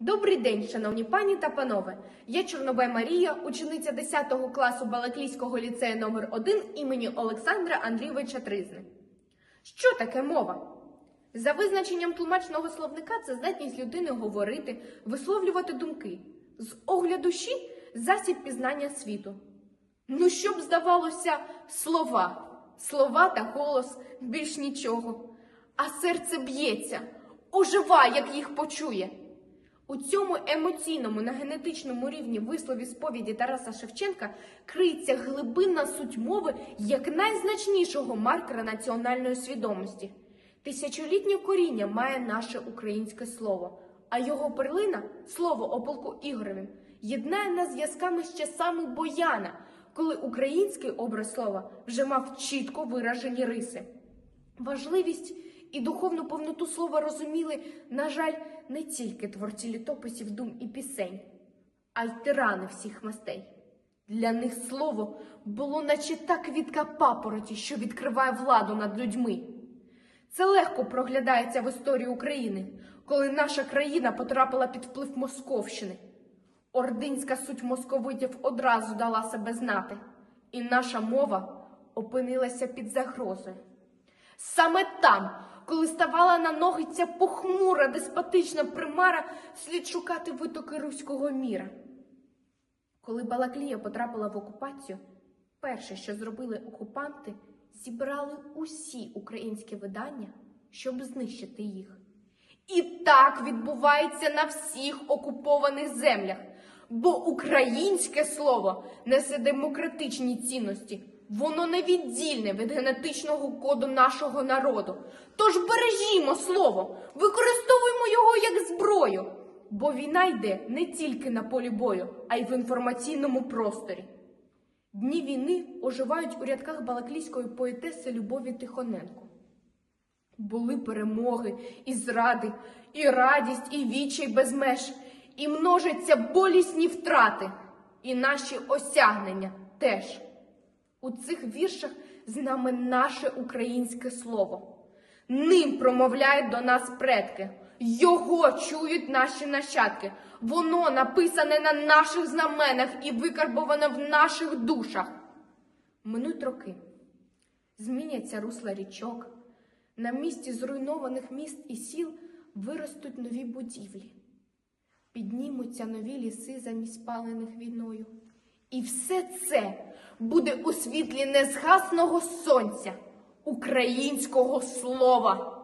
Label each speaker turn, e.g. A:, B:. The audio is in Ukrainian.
A: Добрий день, шановні пані та панове. Я Чорнобай Марія, учениця 10 класу Балаклійського ліцею номер 1 імені Олександра Андрійовича Тризни. Що таке мова? За визначенням тлумачного словника, це здатність людини говорити, висловлювати думки. З огляду душі засіб пізнання світу. Ну, щоб здавалося, слова, слова та голос, більш нічого. А серце б'ється, оживає, як їх почує. У цьому емоційному на генетичному рівні вислові сповіді Тараса Шевченка криється глибинна суть мови як найзначнішого маркера національної свідомості. Тисячолітнє коріння має наше українське слово, а його перлина слово о полку єднає нас зв'язками з часами Бояна, коли український образ слова вже мав чітко виражені риси. Важливість і духовну повноту слова розуміли, на жаль, не тільки творці літописів дум і пісень, а й тирани всіх мастей. Для них слово було наче та квітка папороті, що відкриває владу над людьми. Це легко проглядається в історії України, коли наша країна потрапила під вплив Московщини. Ординська суть московитів одразу дала себе знати, і наша мова опинилася під загрозою. Саме там, коли ставала на ноги ця похмура, деспотична примара, слід шукати витоки руського міра. Коли Балаклія потрапила в окупацію, перше, що зробили окупанти, зібрали усі українські видання, щоб знищити їх. І так відбувається на всіх окупованих землях, бо українське слово несе демократичні цінності. Воно невіддільне від генетичного коду нашого народу. Тож бережімо слово, використовуємо його як зброю, бо війна йде не тільки на полі бою, а й в інформаційному просторі. Дні війни оживають у рядках балаклійської поетеси Любові Тихоненко. Були перемоги, і зради, і радість, і вічай без меж, і множаться болісні втрати, і наші осягнення теж. У цих віршах з нами наше українське слово. Ним промовляють до нас предки, його чують наші нащадки. Воно написане на наших знаменах і викарбоване в наших душах. Минуть роки, зміняться русла річок. На місці зруйнованих міст і сіл виростуть нові будівлі, піднімуться нові ліси замість спалених війною. І все це буде у світлі незгасного сонця українського слова.